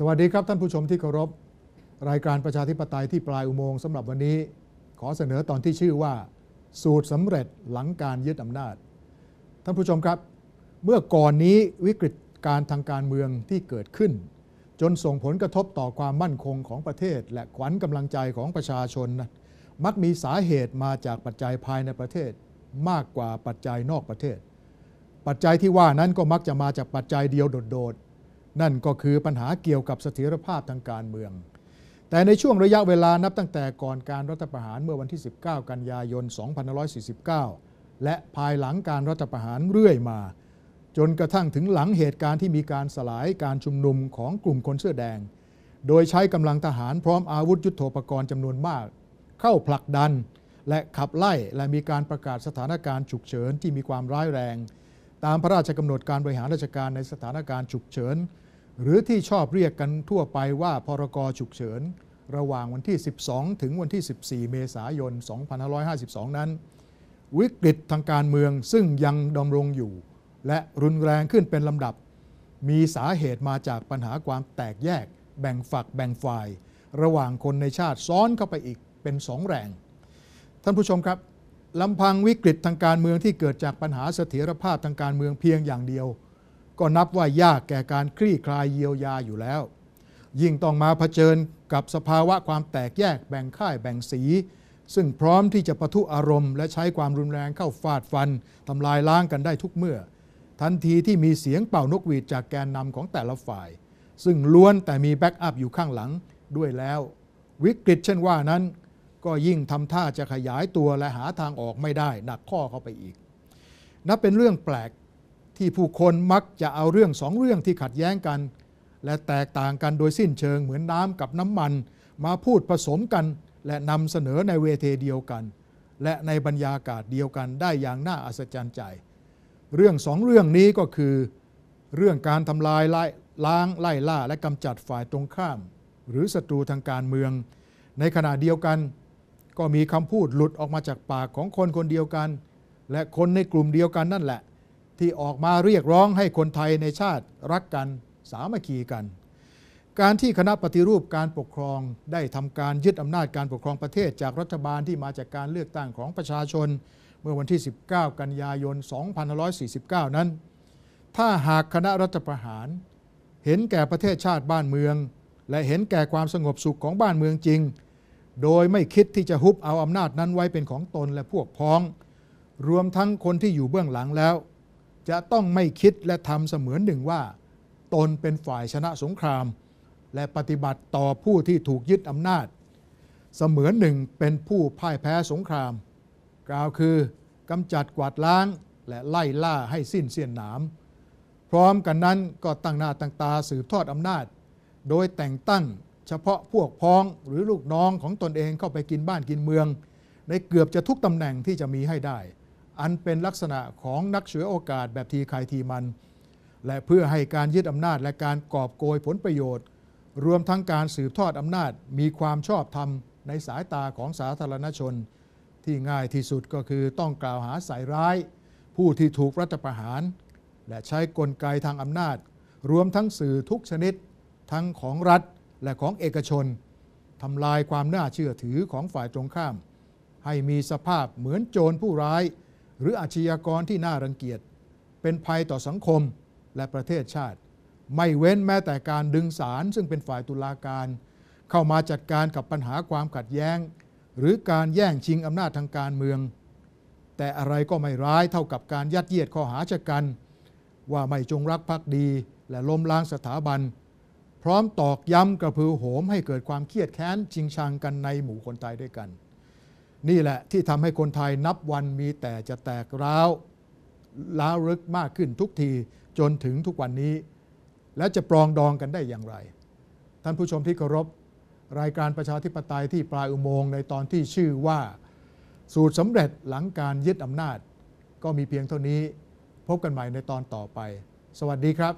สวัสดีครับท่านผู้ชมที่เคารพ รายการประชาธิปไตยที่ปลายอุโมงค์สำหรับวันนี้ ขอเสนอตอนที่ชื่อว่า สูตรสำเร็จหลังการยึดอำนาจ ท่านผู้ชมครับ เมื่อก่อนนี้วิกฤตการทางการเมืองที่เกิดขึ้น จนส่งผลกระทบต่อความมั่นคงของประเทศ และขวัญกำลังใจของประชาชน มักมีสาเหตุมาจากปัจจัยภายในประเทศ มากกว่าปัจจัยนอกประเทศ ปัจจัยที่ว่านั้นก็มักจะมาจากปัจจัยเดียวโดดๆ นั่นก็คือปัญหาเกี่ยวกับเสถียรภาพทางการเมือง แต่ในช่วงระยะเวลานับตั้งแต่ก่อนการรัฐประหารเมื่อวันที่ 19 กันยายน 2549 และภายหลังการรัฐประหารเรื่อยมา จนกระทั่งถึงหลังเหตุการณ์ที่มีการสลายการชุมนุมของกลุ่มคนเสื้อแดง โดยใช้กำลังทหารพร้อมอาวุธยุโทโธปกรณ์จำนวนมาก เข้าผลักดัน และขับไล่และมีการประกาศสถานการณ์ฉุกเฉินที่มีความร้ายแรง ตามพระราชกำหนดการบริหารราชการในสถานการณ์ฉุกเฉิน หรือที่ชอบเรียกกันทั่วไปว่าพรกฉุกเฉิน ระหว่างวันที่ 12 ถึงวันที่ 14 เมษายน 2552 นั้น วิกฤตทางการเมืองซึ่งยังดำรงอยู่ และรุนแรงขึ้นเป็นลำดับ มีสาเหตุมาจากปัญหาความแตกแยก แบ่งฝักแบ่งฝ่าย ระหว่างคนในชาติซ้อนเข้าไปอีกเป็นสองแรง ท่านผู้ชมครับลำพังวิกฤตทางการเมืองที่เกิดจากปัญหาเสถียรภาพทางการเมืองเพียงอย่างเดียว ก็นับว่ายากแก่การคลี่คลายเยียวยาอยู่แล้ว ยิ่งต้องมาเผชิญกับสภาวะความแตกแยกแบ่งค่ายแบ่งสี ซึ่งพร้อมที่จะปะทุอารมณ์ และใช้ความรุนแรงเข้าฟาดฟันทำลายล้างกันได้ทุกเมื่อ ทันทีที่มีเสียงเป่านกหวีดจากแกนนำของแต่ละฝ่าย ซึ่งล้วนแต่มีแบ็กอัพอยู่ข้างหลังด้วยแล้ว วิกฤตเช่นว่านั้น ก็ยิ่งทำท่าจะขยายตัวและหาทางออกไม่ได้หนักข้อเข้าไปอีกนับเป็นเรื่องแปลก ที่ผู้คนมักจะเอาเรื่องสองเรื่องที่ขัดแย้งกัน และแตกต่างกันโดยสิ้นเชิงเหมือนน้ำกับน้ำมัน มาพูดผสมกัน และนำเสนอในเวทีเดียวกัน และในบรรยากาศเดียวกันได้อย่างน่าอัศจรรย์ใจ เรื่องสองเรื่องนี้ก็คือ เรื่องการทำลายไล่ล้างไล่ล่าและกำจัดฝ่ายตรงข้าม หรือศัตรูทางการเมือง ในขณะเดียวกัน ก็มีคำพูดหลุดออกมาจากปากของคนคนเดียวกัน และคนในกลุ่มเดียวกันนั่นแหละ ที่ออกมาเรียกร้องให้คนไทยในชาติรักกันสามัคคีกัน การที่คณะปฏิรูปการปกครองได้ทำการยึดอำนาจการปกครองประเทศจากรัฐบาลที่มาจากการเลือกตั้งของประชาชน เมื่อวันที่ 19 กันยายน 2549 นั้น ถ้าหากคณะรัฐประหาร เห็นแก่ประเทศชาติบ้านเมือง และเห็นแก่ความสงบสุขของบ้านเมืองจริง โดยไม่คิดที่จะฮุบเอาอำนาจนั้นไว้เป็นของตนและพวกพ้อง รวมทั้งคนที่อยู่เบื้องหลังแล้ว จะต้องไม่คิดและทำเสมือนหนึ่งว่า ตนเป็นฝ่ายชนะสงคราม และปฏิบัติต่อผู้ที่ถูกยึดอำนาจ เสมือนหนึ่งเป็นผู้พ่ายแพ้สงคราม กล่าวคือกำจัดกวาดล้างและไล่ล่าให้สิ้นเสียนหนาม พร้อมกันนั้นก็ตั้งหน้าตั้งตาสืบทอดอำนาจ โดยแต่งตั้งเฉพาะพวกพ้องหรือลูกน้องของตนเองเข้าไปกินบ้านกินเมือง ในเกือบจะทุกตำแหน่งที่จะมีให้ได้ อันเป็นลักษณะของนักเฉวยโอกาสแบบทีใครทีมัน และเพื่อให้การยึดอำนาจและการกอบโกยผลประโยชน์ รวมทั้งการสืบทอดอำนาจมีความชอบธรรมในสายตาของสาธารณชน ที่ง่ายที่สุดก็คือต้องกล่าวหาใส่ร้าย ผู้ที่ถูกรัฐประหาร และใช้กลไกทางอำนาจ รวมทั้งสื่อทุกชนิด ทั้งของรัฐและของเอกชนทำลายความน่าเชื่อถือของฝ่ายตรงข้าม ให้มีสภาพเหมือนโจรผู้ร้าย หรืออาชญากรที่น่ารังเกียจ เป็นภัยต่อสังคมและประเทศชาติ ไม่เว้นแม้แต่การดึงศาลซึ่งเป็นฝ่ายตุลาการ เข้ามาจัดการกับปัญหาความขัดแย้ง หรือการแย่งชิงอำนาจทางการเมือง แต่อะไรก็ไม่ร้ายเท่ากับการยัดเยียดข้อหาชะกัน ว่าไม่จงรักภักดี และล้มล้างสถาบัน พร้อมตอกย้ำกระพือโหมให้เกิดความเครียดแค้นชิงชังกันในหมู่คนไทยด้วยกัน นี่แหละที่ทำให้คนไทยนับวันมีแต่จะแตกร้าวล้าวลึกมากขึ้นทุกทีจนถึงทุกวันนี้ และจะปรองดองกันได้อย่างไร ท่านผู้ชมที่เคารพรายการประชาธิปไตยที่ปลายอุโมงค์ในตอนที่ชื่อว่า สูตรสำเร็จหลังการยึดอำนาจ ก็มีเพียงเท่านี้ พบกันใหม่ในตอนต่อไป สวัสดีครับ